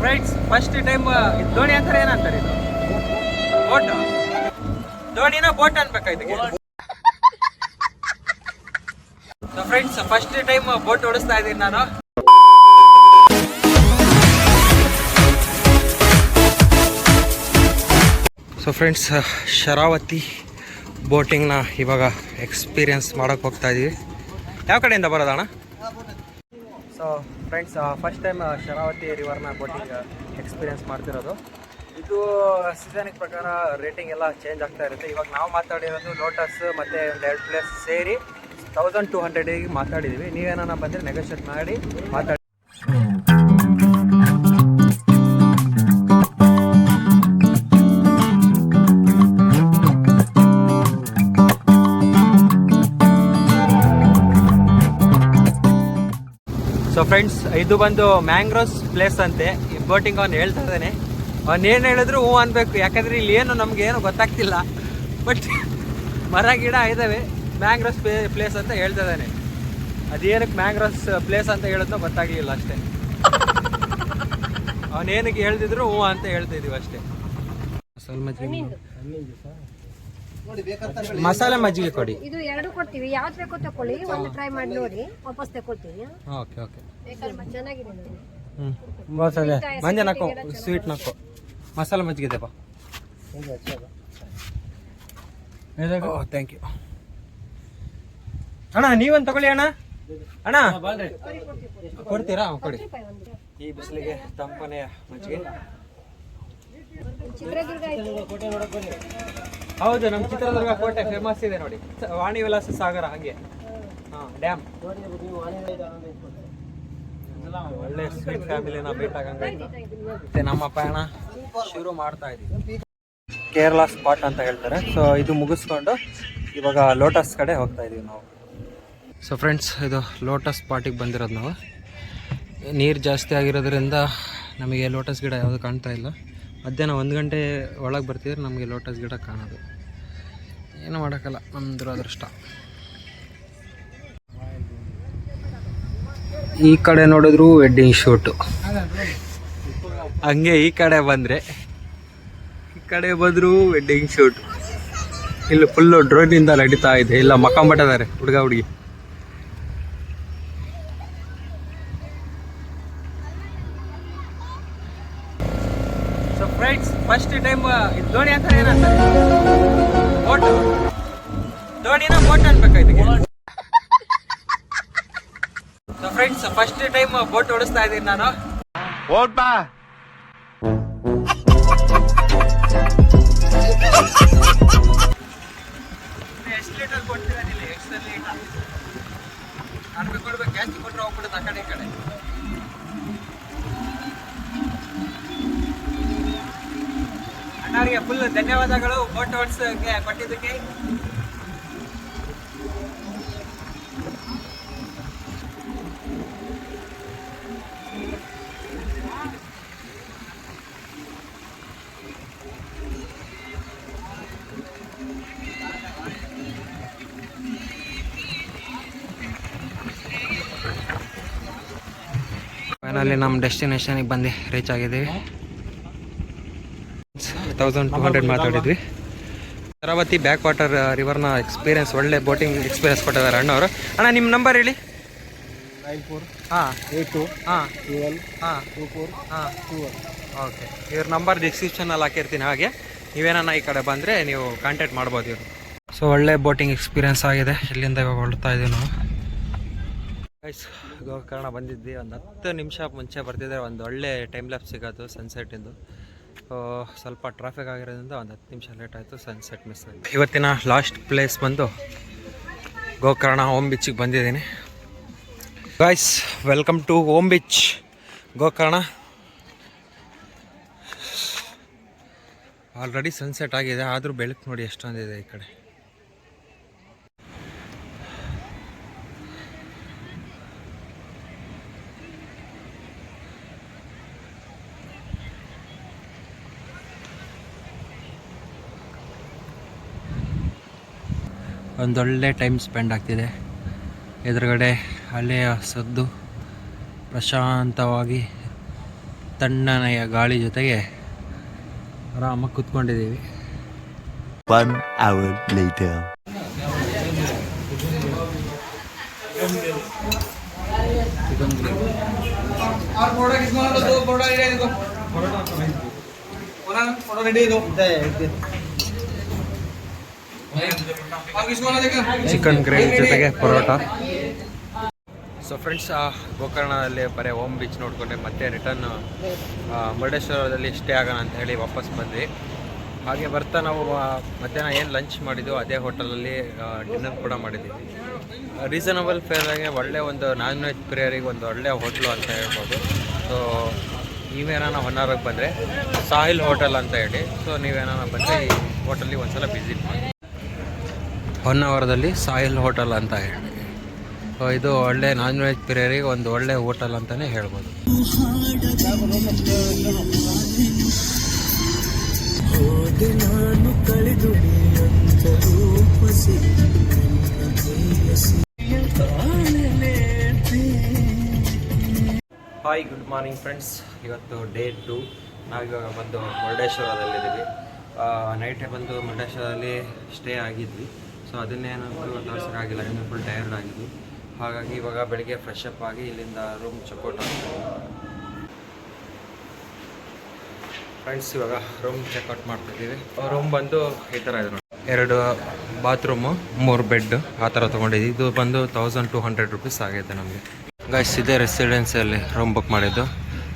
Friends first time ದೋಣಿ ಅಂತಾರೆ ಏನಂತಾರೆ ಇದು? ಬೋಟ್. ದೋಣಿನ ಬೋಟ್ ಅನ್ಬೇಕಾ ಇದಕ್ಕೆ so friends first time boat ಓಡಿಸ್ತಾ ಇದ್ದೀನಿ ನಾನು. ಸೊ ಫ್ರೆಂಡ್ಸ್ ಶರಾವತಿ ಬೋಟಿಂಗ್ನ ಇವಾಗ ಎಕ್ಸ್ಪೀರಿಯನ್ಸ್ ಮಾಡೋಕೆ ಹೋಗ್ತಾ ಇದ್ದೀವಿ ಯಾವ ಕಡೆಯಿಂದ ಬರೋದಣ್ಣ so friends first time Sharavati ರಿವರ್ನ boating experience ಮಾಡ್ತಿರೋದು. ಇದು ಸೀಸನಿಗೆ ಪ್ರಕಾರ ರೇಟಿಂಗ್ ಎಲ್ಲ ಚೇಂಜ್ ಆಗ್ತಾ ಇರುತ್ತೆ. ಇವಾಗ ನಾವು ಮಾತಾಡಿರೋದು ಲೋಟಸ್ ಮತ್ತು ಒಂದು ಎರಡು ಪ್ಲೇಸ್ ಸೇರಿ ತೌಸಂಡ್ ಟೂ ಹಂಡ್ರೆಡಿಗೆ ಮಾತಾಡಿದ್ದೀವಿ ನೀವೇನ ಬಂದರೆ ನೆಗೋಷಿಯೇಟ್ ಮಾಡಿ ಮಾತಾಡಿ. ಸೊ ಫ್ರೆಂಡ್ಸ್ ಇದು ಬಂದು ಮ್ಯಾಂಗ್ರೋಸ್ ಪ್ಲೇಸ್ ಅಂತೆ. ಈ ಬೋಟಿಂಗ್ ಅವ್ನು ಹೇಳ್ತಾ ಇದ್ದಾನೆ. ಅವ್ನು ಏನು ಹೇಳಿದ್ರು ಹೂ ಅನ್ಬೇಕು. ಯಾಕಂದ್ರೆ ಇಲ್ಲಿ ಏನು ನಮ್ಗೆ ಏನು ಗೊತ್ತಾಗ್ತಿಲ್ಲ. ಬಟ್ ಮರ ಗಿಡ ಇದ್ದಾವೆ ಮ್ಯಾಂಗ್ರೋಸ್ ಪ್ಲೇಸ್ ಅಂತ ಹೇಳ್ತಾ ಇದ್ದಾನೆ. ಅದೇನಕ್ಕೆ ಮ್ಯಾಂಗ್ರೋಸ್ ಪ್ಲೇಸ್ ಅಂತ ಹೇಳಿದ್ನೋ ಗೊತ್ತಾಗ್ಲಿಲ್ಲ ಅಷ್ಟೇ. ಅವನೇನಕ್ಕೆ ಹೇಳ್ತಿದ್ರು ಹೂ ಅಂತ ಹೇಳ್ತಾ ಇದೀವಿ ಅಷ್ಟೇ. ಮಸಾಲೆ ಮಜ್ಜಿಗೆ ಕೊಡಿ. ಇದು ಎರಡು ಕೊಡ್ತೀವಿ. ಯಾವ್ದು ಬೇಕೋ ತಕೊಳ್ಳಿ. ಒಂದು ಟ್ರೈ ಮಾಡಿ ನೋಡಿ. ವಾಪಸ್ ತಗೊಳ್ತೀವಿ ಓಕೆ ಓಕೆ. ಚೆನ್ನಾಗಿದೆ ನೋಡಿ. ಹ್ಞೂ ಮಸಾಲೆ. ಮಂಜ ನಕ್ಕೋ ಸ್ವೀಟ್ ನಕ್ಕೋ ಮಸಾಲೆ ಮಜ್ಜಿಗೆ ಇದೆಪ್ಪ ಓ ಥ್ಯಾಂಕ್ ಯು ಅಣ್ಣ ನೀವೊಂದು ತಗೊಳ್ಳಿ ಅಣ್ಣ. ಅಣ್ಣ. ಕೊಡ್ತೀರಾ? ಕೊಡಿ. ಈ ಬಿಸಿಲಿಗೆ ತಂಪನೆಯ ಮಜ್ಜಿಗೆ. ಚಿತ್ರದುರ್ಗ. ಹೌದು ನಮ್ಮ ಚಿತ್ರದುರ್ಗ ಕೋಟೆ ಫೇಮಸ್ ಇದೆ ನೋಡಿ. ವಾಣಿ ವಿಲಾಸ ಸಾಗರ ಹಾಗೆ. ಡ್ಯಾಮ್ ಒಳ್ಳೆ ಸ್ವೀಟ್ ಫ್ಯಾಮಿಲಿನ ಆಗಂಗಾಯ್ತು ಮತ್ತೆ ನಮ್ಮ ಪಯಣ ಶುರು ಮಾಡ್ತಾ ಇದ್ದೀವಿ ಕೇರಳ ಸ್ಪಾಟ್ ಅಂತ ಹೇಳ್ತಾರೆ. ಸೊ ಇದು ಮುಗಿಸ್ಕೊಂಡು ಇವಾಗ ಲೋಟಸ್ ಕಡೆ ಹೋಗ್ತಾ ಇದೀವಿ ನಾವು. ಸೊ ಫ್ರೆಂಡ್ಸ್ ಇದು ಲೋಟಸ್ ಸ್ಪಾಟಿಗೆ ಬಂದಿರೋದು ನಾವು. ನೀರು ಜಾಸ್ತಿ ಆಗಿರೋದ್ರಿಂದ ನಮಗೆ ಲೋಟಸ್ ಗಿಡ ಯಾವುದು ಕಾಣ್ತಾ ಇಲ್ಲ. ಮಧ್ಯಾಹ್ನ ಒಂದು ಗಂಟೆ ಒಳಗೆ ಬರ್ತಿದ್ರೆ ನಮಗೆ ಲೋಟಸ್ ಗಿಡ ಕಾಣೋದು. ಏನು ಮಾಡೋಕ್ಕಲ್ಲ ನಮ್ಮ ದುರದೃಷ್ಟ ಈ ಕಡೆ ನೋಡಿದ್ರು ವೆಡ್ಡಿಂಗ್ ಶೂಟು ಹಂಗೆ ಈ ಕಡೆ ಬಂದರೆ, ಈ ಕಡೆ ಬಂದರೂ ವೆಡ್ಡಿಂಗ್ ಶೂಟ್ ಇಲ್ಲಿ ಫುಲ್ಲು ಡ್ರೋನಿಂದ ನಡೀತಾ ಇದೆ. ಇಲ್ಲ ಮಕ್ಕಂಬಟ್ಟಿದ್ದಾರೆ ಹುಡುಗ, ಹುಡುಗಿ. ಸೊ ಫ್ರೆಂಡ್ಸ್ ಫಸ್ಟ್ ಟೈಮ್ ಇದು ದೋಣಿ ಅಂತ ಏನಂತಾರೆ ಬೋಟ್ ದೋಣಿನ boat ಅನ್ಬೇಕಾಯ್ತು so friends first time boat ಓಡಿಸ್ತಾ ಇದ್ದೀನಿ ನಾನು. ಎಷ್ಟು ಲೀಟರ್ ಕೊಡ್ತಿರೋದಿಲ್ಲ ಎಷ್ಟು ಲೀಟರ್ ಕಡಿಮೆ ಕೊಡ್ಬೇಕು ಜಾಸ್ತಿ ಕೊಟ್ಟರೆ ಹೋಗ್ಬಿಡುತ್ತೆ ಆ ಕಡೆ ಈ ಕಡೆ. ಅಣ್ಣವರಿಗೆ ಫುಲ್ ಧನ್ಯವಾದಗಳು. ಓಡಿಸೋಕೆ ಕೊಟ್ಟಿದ್ದಕ್ಕೆ. ಫೈನಲಿ ನಮ್ಮ ಡೆಸ್ಟಿನೇಷನಿಗೆ ಬಂದು ರೀಚ್ ಆಗಿದ್ದೀವಿ. ತೌಸಂಡ್ ಟು ಹಂಡ್ರೆಡ್ ಮಾತಾಡಿದ್ವಿ. ಶರಾವತಿ ಬ್ಯಾಕ್ ವಾಟರ್ ರಿವರ್ನ ಎಕ್ಸ್ಪೀರಿಯನ್ಸ್ ಒಳ್ಳೆ ಬೋಟಿಂಗ್ ಎಕ್ಸ್ಪೀರಿಯನ್ಸ್ ಕೊಟ್ಟಿದ್ದಾರೆ ಅಣ್ಣವರು. ಅಣ್ಣ ನಿಮ್ಮ ನಂಬರ್ ಹೇಳಿ. ನೈನ್ ಫೋರ್ ಹಾಂ. ಏಟ್ ಟು ಹಾಂ. ಟ್ವೆಲ್ ಹಾಂ. ಟೂ ಫೋರ್ ಹಾಂ. Two one. ಓಕೆ. ಇವ್ರ ನಂಬರ್ ಡಿಸ್ಕ್ರಿಪ್ಷನಲ್ಲಿ ಹಾಕಿರ್ತೀನಿ ಹಾಗೆ. ನೀವೇನ ಈ ಕಡೆ ಬಂದರೆ ನೀವು ಕಾಂಟ್ಯಾಕ್ಟ್ ಮಾಡ್ಬೋದು ಇವರು. ಸೊ ಒಳ್ಳೆ ಬೋಟಿಂಗ್ ಎಕ್ಸ್ಪೀರಿಯನ್ಸ್ ಆಗಿದೆ. ಇಲ್ಲಿಂದ ಇವಾಗ ಹೊರಡ್ತಾ ಇದ್ದೀವಿ ನಾವು? ಗೈಸ್ ಗೋಕರ್ಣ ಬಂದಿದ್ವಿ. ಒಂದು ಹತ್ತು ನಿಮಿಷ ಮುಂಚೆ ಬರ್ತಿದ್ರೆ ಒಂದು ಒಳ್ಳೆ ಟೈಮ್ ಲ್ಯಾಪ್ ಸಿಗೋದು ಸನ್ಸೆಟ್ಟಿಂದು ಸ್ವಲ್ಪ ಟ್ರಾಫಿಕ್ ಆಗಿರೋದ್ರಿಂದ ಒಂದು ಹತ್ತು ನಿಮಿಷ ಲೇಟ್ ಆಯಿತು ಸನ್ಸೆಟ್ ಮಿಸ್ ಆಯಿತು. ಇವತ್ತಿನ ಲಾಸ್ಟ್ ಪ್ಲೇಸ್ ಬಂದು ಗೋಕರ್ಣ ಓಮ್ ಬೀಚಿಗೆ ಬಂದಿದ್ದೀನಿ. Guys welcome to Om beach Gokarna. Already sunset ಆಗಿದೆ, ಆದರೂ ಬೆಳಕು ನೋಡಿ ಎಷ್ಟೊಂದಿದೆ ಈ ಕಡೆ. ಒಂದೊಳ್ಳೆ ಟೈಮ್ ಸ್ಪೆಂಡ್ ಆಗ್ತಿದೆ ಎದುರುಗಡೆ ಅಲೆಯ ಸದ್ದು ಪ್ರಶಾಂತವಾಗಿ ತಣ್ಣನೆಯ ಗಾಳಿ ಜೊತೆಗೆ ಆರಾಮಾಗಿ ಕುತ್ಕೊಂಡಿದ್ದೀವಿ One hour later. Chicken gravy ಜೊತೆಗೆ ಪರೋಟ. ಸೊ ಫ್ರೆಂಡ್ಸ್ ಗೋಕರ್ಣದಲ್ಲಿ ಬರೀ ಓಮ್ ಬೀಚ್ ನೋಡಿಕೊಂಡೆ ಮತ್ತೆ ರಿಟರ್ನ್ ಮುರುಡೇಶ್ವರದಲ್ಲಿ ಸ್ಟೇ ಆಗೋಣ ಅಂತ ಹೇಳಿ ವಾಪಸ್ ಬಂದ್ವಿ. ಹಾಗೆ ಬರ್ತಾ ನಾವು ಮಧ್ಯಾಹ್ನ ಏನು ಲಂಚ್ ಮಾಡಿದ್ದು ಅದೇ ಹೋಟೆಲಲ್ಲಿ ಡಿನ್ನರ್ ಕೂಡ ಮಾಡಿದ್ದೀವಿ. ರೀಸನಬಲ್ ಫೇರಾಗೆ ಒಳ್ಳೆ ಒಂದು ನಾನ್ ವೆಜ್ ಪ್ರಿಯರಿಗೆ ಒಂದು ಒಳ್ಳೆಯ ಹೋಟ್ಲು ಅಂತ ಹೇಳ್ಬೋದು. ಸೊ ನೀವೇನಾನ ಹೊನ್ನಾರಕ್ಕೆ ಬಂದರೆ ಸಾಹಿಲ್ ಹೋಟೆಲ್ ಅಂತ ಹೇಳಿ. ಸೊ ನೀವೇನಾನ ಬಂದರೆ ಈ ಹೋಟೆಲಿಗೆ ಒಂದ್ಸಲ ವಿಸಿಟ್ ಮಾಡಿ. ಹೊನ್ನಾವರದಲ್ಲಿ ಸಾಯಿಲ್ ಹೋಟೆಲ್ ಅಂತ ಹೇಳಿ ಇದು ಒಳ್ಳೆ ನಾನ್ ವೆಜ್ ಪ್ರಿಯರಿಗೆ ಒಂದು ಒಳ್ಳೆ ಹೋಟೆಲ್ ಅಂತಲೇ ಹೇಳ್ಬೋದು. ಹಾಯ್ ಗುಡ್ ಮಾರ್ನಿಂಗ್ ಫ್ರೆಂಡ್ಸ್ ಇವತ್ತು ಡೇ ಟು ನಾವಿವಾಗ ಬಂದು ಮುರುಡೇಶ್ವರದಲ್ಲಿದ್ದೀವಿ. ನೈಟೇ ಬಂದು ಮುರುಡೇಶ್ವರದಲ್ಲಿ ಸ್ಟೇ ಆಗಿದ್ವಿ. ಸೊ ಅದನ್ನೇನಂತೂ ಆಗಿಲ್ಲ. ಇನ್ನು ಫುಲ್ ಟಯರ್ಡ್ ಆಗಿದ್ದು ಹಾಗಾಗಿ ಇವಾಗ ಬೆಳಿಗ್ಗೆ ಫ್ರೆಶ್ ಅಪ್ ಆಗಿ ಇಲ್ಲಿಂದ ರೂಮ್ ಚೆಕ್ಔಟ್ ಆಗ್ತೀವಿ ಫ್ರೆಂಡ್ಸ್ ಇವಾಗ ರೂಮ್ ಚೆಕ್ಔಟ್ ಮಾಡ್ತಿದ್ದೀವಿ. ರೂಮ್ ಬಂದು ಈ ಥರ ಇದೆ ಎರಡು ಬಾತ್ರೂಮು ಮೂರು ಬೆಡ್ ಆ ಥರ ತೊಗೊಂಡಿದ್ದೀವಿ. ಇದು ಬಂದು ತೌಸಂಡ್ ಟು ಹಂಡ್ರೆಡ್ ರುಪೀಸ್ ಆಗೈತೆ ನಮಗೆ. ಗೈಸ್ ಇದೇ ರೆಸಿಡೆನ್ಸಿಯಲ್ಲಿ ರೂಮ್ ಬುಕ್ ಮಾಡಿದ್ದು.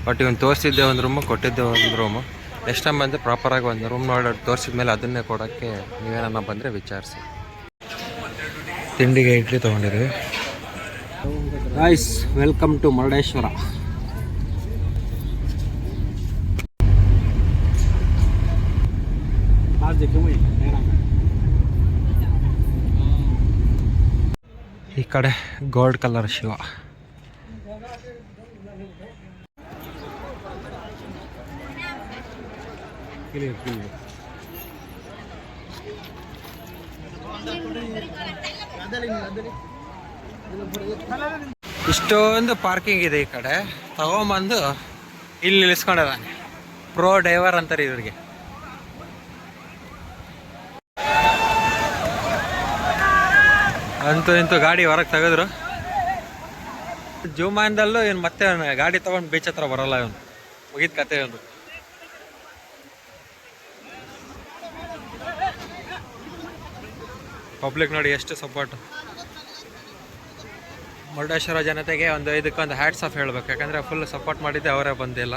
ಬಟ್ ಇವನು ತೋರಿಸಿದ್ದೆ ಒಂದು ರೂಮು ಕೊಟ್ಟಿದ್ದೆ ಒಂದು ರೂಮು ನೆಕ್ಸ್ಟ್ ಟೈಮ್ ಬಂದು ಪ್ರಾಪರಾಗಿ ಒಂದು ರೂಮ್ ನೋಡಿ ತೋರಿಸಿದ ಮೇಲೆ ಅದನ್ನೇ ಕೊಡೋಕ್ಕೆ ನೀವೇನನ್ನ ಬಂದರೆ ವಿಚಾರಿಸಿ. ತಿಂಡಿಗೆ ಇಡ್ಲಿ ತೊಗೊಂಡಿದ್ವಿ. ಗಾಯ್ಸ್ ವೆಲ್ಕಮ್ ಟು ಮುರುಡೇಶ್ವರ ಈ ಕಡೆ ಗೋಲ್ಡ್ ಕಲರ್ ಶಿವ. ಇಷ್ಟೊಂದು ಪಾರ್ಕಿಂಗ್ ಇದೆ ಈ ಕಡೆ. ತಗೊಂಬಂದು ಇಲ್ಲಿ ನಿಲ್ಲಿಸ್ಕೊಂಡಿದ್ದಾನೆ. ಪ್ರೋ ಡ್ರೈವರ್ ಅಂತಾರೆ ಇವ್ರಿಗೆ. ಅಂತೂ ಇಂತೂ ಗಾಡಿ ಹೊರಗೆ ತೆಗೆದ್ರು. ಜೂಮಾನ್ದಲ್ಲೂ ಇವ್ನು ಮತ್ತೆ ಗಾಡಿ ತಗೊಂಡು ಬೀಚ್ ಹತ್ರ ಬರೋಲ್ಲ ಇವನು. ಮುಗಿದ ಕತೆ ಇವನು ಪಬ್ಲಿಕ್ ನೋಡಿ ಎಷ್ಟು ಸಪೋರ್ಟ್ ಮುರುಡೇಶ್ವರ ಜನತೆಗೆ ಒಂದು ಇದಕ್ಕೊಂದು ಹ್ಯಾಟ್ಸ್ ಆಫ್ ಹೇಳ್ಬೇಕು. ಯಾಕಂದ್ರೆ ಫುಲ್ ಸಪೋರ್ಟ್ ಮಾಡಿದ್ದೆ ಅವರೇ ಬಂದಿಲ್ಲ.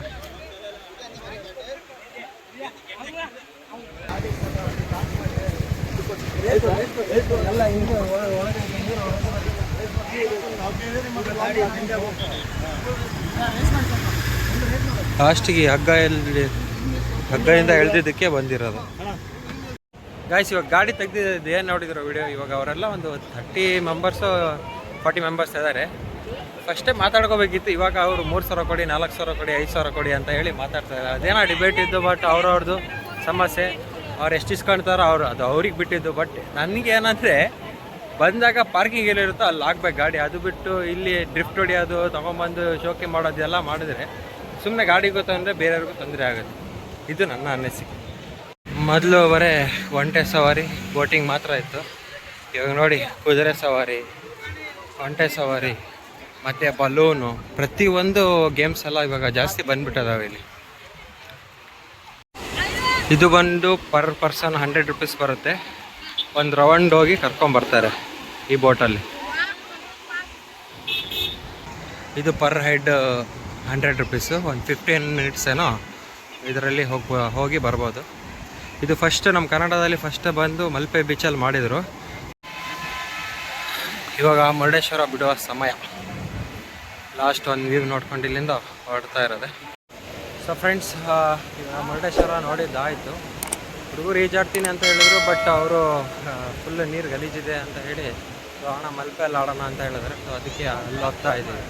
ಲಾಸ್ಟಿಗೆ ಹಗ್ಗ ಎಲ್ಲಿ ಹಗ್ಗದಿಂದ ಎಳ್ದಿದ್ದಕ್ಕೆ ಬಂದಿರೋದು. ಗಾಯ್ಸ್ ಇವಾಗ ಗಾಡಿ ತೆಗ್ದಿದ್ದು ಏನು ನೋಡಿದ್ರು ವಿಡಿಯೋ ಇವಾಗ ಅವರೆಲ್ಲ ಒಂದು ಥರ್ಟಿ ಮೆಂಬರ್ಸು ಫಾರ್ಟಿ ಮೆಂಬರ್ಸ್ ಇದ್ದಾರೆ ಫಸ್ಟೇ ಮಾತಾಡ್ಕೋಬೇಕಿತ್ತು. ಇವಾಗ ಅವರು ಮೂರು ಸಾವಿರ ಕೊಡಿ, ನಾಲ್ಕು ಸಾವಿರ ಕೊಡಿ, ಐದು ಸಾವಿರ ಕೊಡಿ ಅಂತ ಹೇಳಿ ಮಾತಾಡ್ತಾರೆ ಅದೇನೋ ಡಿಬೇಟ್ ಇದ್ದು ಬಟ್ ಅವ್ರವ್ರದ್ದು ಸಮಸ್ಯೆ. ಅವ್ರು ಎಷ್ಟು ಇಸ್ಕೊಳ್ತಾರೋ ಅವರು, ಅದು ಅವ್ರಿಗೆ ಬಿಟ್ಟಿದ್ದು. ಬಟ್ ನನಗೆ ಏನಂದರೆ, ಬಂದಾಗ ಪಾರ್ಕಿಂಗ್ ಎಲ್ಲಿರುತ್ತೋ ಅಲ್ಲಿ ಹಾಕ್ಬೇಕು ಗಾಡಿ. ಅದು ಬಿಟ್ಟು ಇಲ್ಲಿ ಡ್ರಿಫ್ಟ್ ಹೊಡಿಯೋದು, ತೊಗೊಂಬಂದು ಶೋಕಿ ಮಾಡೋದೆಲ್ಲ ಮಾಡಿದ್ರೆ ಸುಮ್ಮನೆ ಗಾಡಿಗೂ ತೊಂದರೆ ಬೇರೆಯವ್ರಿಗೂ ತೊಂದರೆ ಆಗುತ್ತೆ. ಇದು ನನ್ನ ಅನಿಸಿಕೆ. ಮೊದಲು ಬರೀ ಒಂಟೆ ಸವಾರಿ ಬೋಟಿಂಗ್ ಮಾತ್ರ ಇತ್ತು. ಇವಾಗ ನೋಡಿ, ಕುದುರೆ ಸವಾರಿ ಒಂಟೆ ಸವಾರಿ, ಮತ್ತು ಬಲೂನು ಪ್ರತಿಯೊಂದು ಗೇಮ್ಸ್ ಎಲ್ಲ ಇವಾಗ ಜಾಸ್ತಿ ಬಂದ್ಬಿಟ್ಟದಾವೆ ಇಲ್ಲಿ. ಇದು ಬಂದು ಪರ್ ಪರ್ಸನ್ ಹಂಡ್ರೆಡ್ ರುಪೀಸ್ ಬರುತ್ತೆ. ಒಂದು ರೌಂಡ್ ಹೋಗಿ ಕರ್ಕೊಂಬರ್ತಾರೆ ಈ ಬೋಟಲ್ಲಿ ಇದು ಪರ್ ಹೆಡ್ ಹಂಡ್ರೆಡ್ ರುಪೀಸು ಒಂದು ಫಿಫ್ಟೀನ್ ಮಿನಿಟ್ಸ್ ಏನೋ ಇದರಲ್ಲಿ ಹೋಗಿ ಹೋಗಿ ಬರ್ಬೋದು. ಇದು ಫಸ್ಟ್ ನಮ್ಮ ಕನ್ನಡದಲ್ಲಿ ಫಸ್ಟ್ ಬಂದು ಮಲ್ಪೆ ಬೀಚಲ್ಲಿ ಮಾಡಿದರು. ಇವಾಗ ಮುರುಡೇಶ್ವರ ಬಿಡುವ ಸಮಯ. ಲಾಸ್ಟ್ ಒಂದು ವ್ಯೂ ನೋಡ್ಕೊಂಡು ಇಲ್ಲಿಂದ ಹೊರಡ್ತಾ ಇರೋದೆ. ಸೊ ಫ್ರೆಂಡ್ಸ್ ಮುರುಡೇಶ್ವರ ನೋಡಿದ್ದಾಯಿತು ಹುಡುಗರು ಈಜಾಡ್ತೀನಿ ಅಂತ ಹೇಳಿದ್ರು ಬಟ್ ಅವರು ಫುಲ್ ನೀರು ಗಲೀಜಿದೆ ಅಂತ ಹೇಳಿ ಸೊ ಅಣ್ಣ ಮಲ್ಪೆಯಲ್ಲಿ ಆಡೋಣ ಅಂತ ಹೇಳಿದ್ರೆ. ಸೊ ಅದಕ್ಕೆ ಅಲ್ಲಿ ಹೋಗ್ತಾ ಇದ್ದೀವಿ.